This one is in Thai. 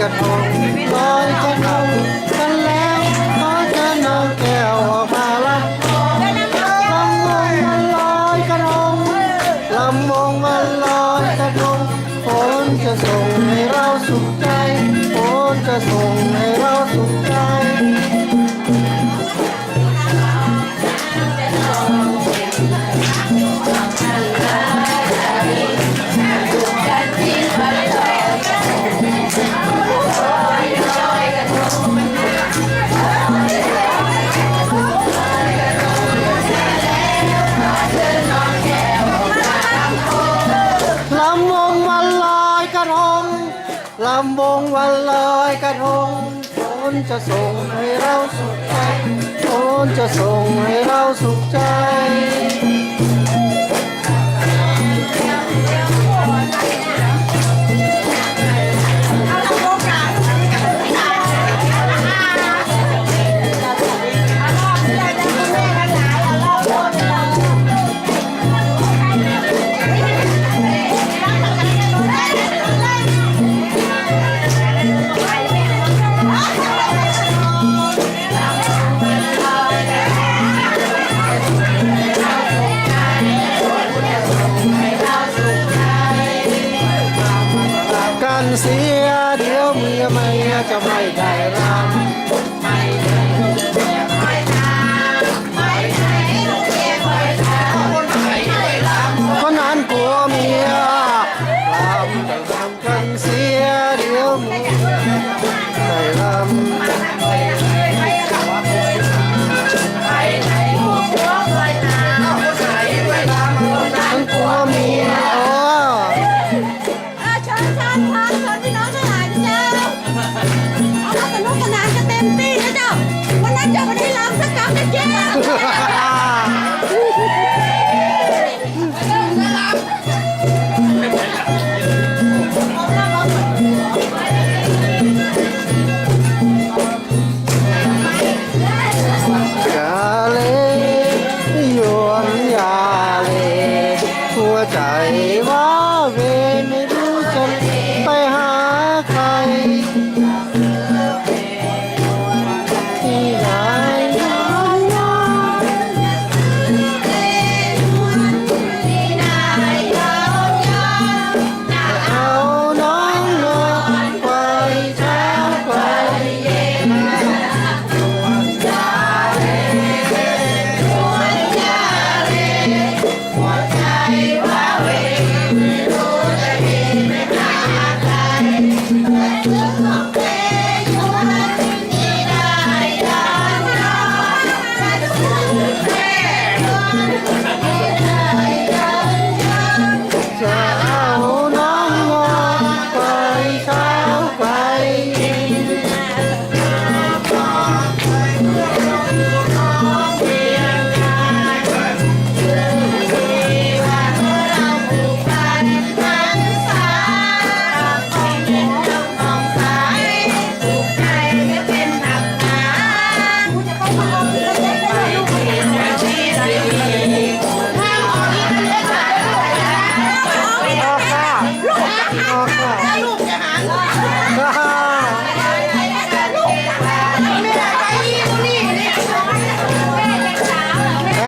กระทงลอยกระทงำวงวันลอยกระทงคนจะส่งให้เราสุขใจคนจะส่งให้เราสุขใจ กันเสีย เดี๋ยวเมียไม่จะไม่ได้รำคนนั้นกลัวเมียรำแต่รำกันเสีย